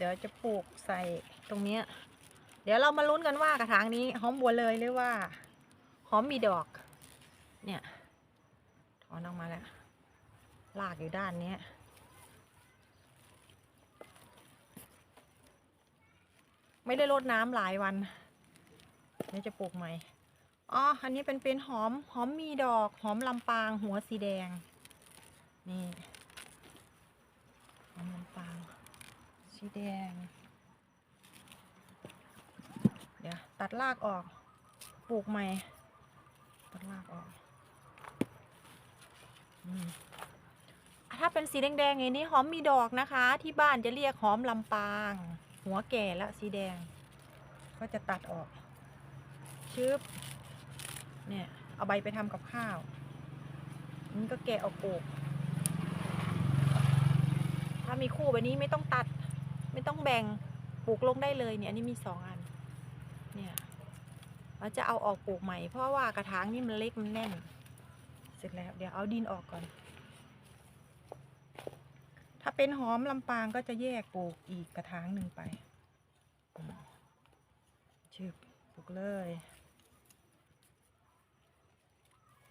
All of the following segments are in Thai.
เดี๋ยวจะปลูกใส่ตรงเนี้ย เดี๋ยวเรามาลุ้นกันว่ากระถางนี้หอมบัวเลยหรือว่าหอมมีดอก เนี่ยถอนออกมาแล้วลากอยู่ด้านเนี้ยไม่ได้รดน้ำหลายวันเดี๋ยวจะปลูกใหม่อ๋ออันนี้เป็นเป็นหอมหอมมีดอก หอมลำปางหัวสีแดง นี่ หอมลำปาง สีแดง เดี๋ยวตัดรากออก ปลูกใหม่ ตัดรากออกอถ้าเป็นสีแดงๆอย่างนี้หอมมีดอกนะคะ ที่บ้านจะเรียกหอมลำปาง หัวแก่แล้วสีแดง ก็จะตัดออก ชึบ เนี่ย เอาใบไปทำกับข้าวนี่ก็แกะเอาปลูกถ้ามีคู่แบบนี้ไม่ต้องตัด ไม่ต้องแบ่งปลูกลงได้เลยเนี่ยอันนี้มีสองอันเนี่ยเราจะเอาออกปลูกใหม่ เพราะว่ากระถางนี่มันเล็กมันแน่น เสร็จแล้วเดี๋ยวเอาดินออกก่อน ถ้าเป็นหอมลำปางก็จะแยกปลูกอีกกระถางหนึ่งไปชืบปลูกเลย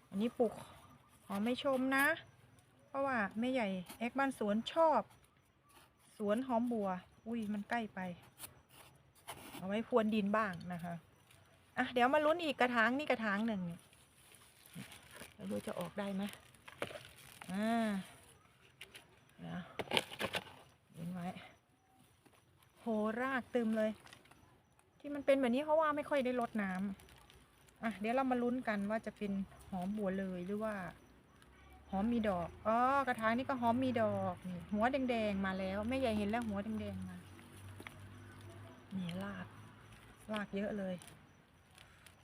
อันนี้ปลูกหอมไม่ชมนะ เพราะว่าแม่ใหญ่แอกบ้านสวนชอบ สวนหอมบัว อุ้ยมันใกล้ไป เอาไว้พรวนดินบ้างนะคะอะเดี๋ยวมาลุ้นอีกกระถางนี่กระถางหนึ่งเนี่ยไม่รู้จะออกได้ไหมอ่าเดี๋ยวเว้นไว้ โหรากตึมเลย ที่มันเป็นแบบนี้เพราะว่าไม่ค่อยได้รดน้ำอะเดี๋ยวเรามาลุ้นกันว่าจะเป็นหอมบัวเลยหรือว่า หอมมีดอกอ๋อกระถางนี่ก็หอมมีดอกนี่หัวแดงๆมาแล้วแม่ใหญ่เห็นแล้วหัวแดงๆมานี่รากรากเยอะเลย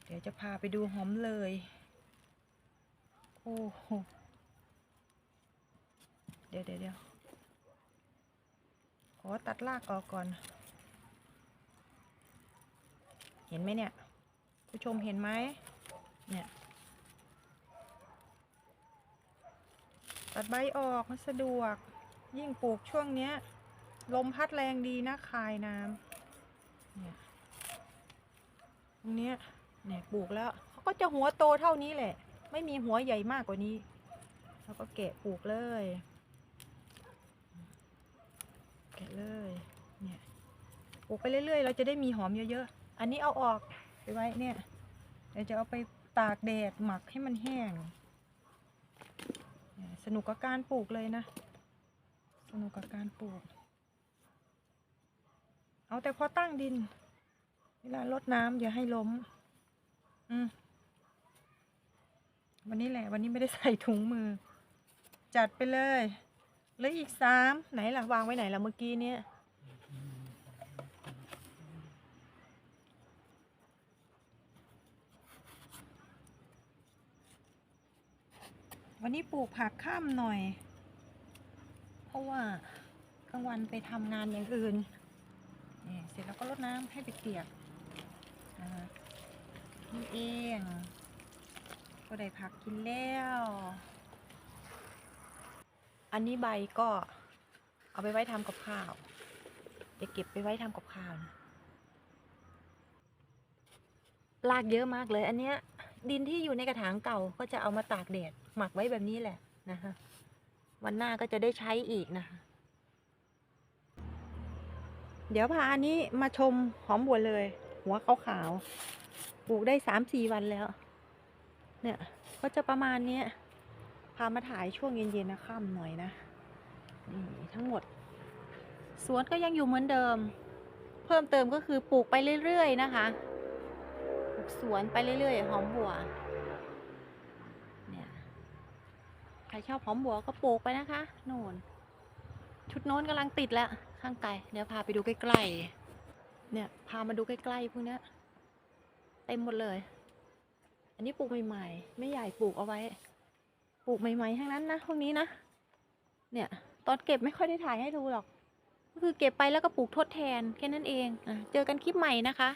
เดี๋ยวจะพาไปดูหอมเลย โอ้โหเดี๋ยวเดี๋ยวเดี๋ยวขอตัดรากออกก่อน เห็นไหมเนี่ย ผู้ชมเห็นไหมเนี่ย ตัดใบออกมันสะดวก ยิ่งปลูกช่วงเนี้ย ลมพัดแรงดีนะคายน้ำเนี่ยตรงเนี้ยเนี่ยปลูกแล้วเขาก็จะหัวโตเท่านี้แหละ ไม่มีหัวใหญ่มากกว่านี้ แล้วก็แกะปลูกเลย แกะเลยเนี่ยปลูกไปเรื่อยๆ เราจะได้มีหอมเยอะๆ อันนี้เอาออกไปไว้เนี่ยเดี๋ยวจะเอาไปตากแดดหมักให้มันแห้ง สนุกกับการปลูกเลยนะ สนุกกับการปลูก เอาแต่พอตั้งดิน เวลารดน้ำอย่าให้ล้ม อืมวันนี้แหละ วันนี้ไม่ได้ใส่ถุงมือ จัดไปเลย เหลืออีกสามไหนล่ะ วางไว้ไหนล่ะเมื่อกี้เนี่ย วันนี้ปลูกผักข้ามหน่อย เพราะว่ากลางวันไปทำงานอย่างอื่นนี่เสร็จแล้วก็รดน้ำให้เปียกๆนี่เอง ก็ได้ผักกินแล้ว อันนี้ใบก็เอาไปไว้ทำกับข้าวจะเก็บไปไว้ทำกับข้าวนะลากเยอะมากเลยอันเนี้ย ดินที่อยู่ในกระถางเก่าก็จะเอามาตากแดดหมักไว้แบบนี้แหละนะคะ วันหน้าก็จะได้ใช้อีกนะคะ เดี๋ยวพาอันนี้มาชมหอมบัวเลย หัวขาวๆปลูกได้สามสี่วันแล้ว เนี่ยก็จะประมาณนี้พามาถ่ายช่วงเย็นๆนะค่ำหน่อยนะนี่ทั้งหมด สวนก็ยังอยู่เหมือนเดิม เพิ่มเติมก็คือปลูกไปเรื่อยๆนะคะ สวนไปเรื่อยๆ หอมบัว เนี่ย ใครชอบหอมบัวก็ปลูกไปนะคะโน่น ชุดโน้นกำลังติดแล้ว ข้างไกล เดี๋ยวพาไปดูใกล้ๆ เนี่ย พามาดูใกล้ๆพวกเนี้ยเต็มหมดเลย อันนี้ปลูกใหม่ๆ ไม่ใหญ่ปลูกเอาไว้ ปลูกใหม่ๆ ทั้งนั้นนะพวกนี้นะ เนี่ย ตอนเก็บไม่ค่อยได้ถ่ายให้ดูหรอก ก็คือเก็บไปแล้วก็ปลูกทดแทนแค่นั้นเองอเจอกันคลิปใหม่นะคะ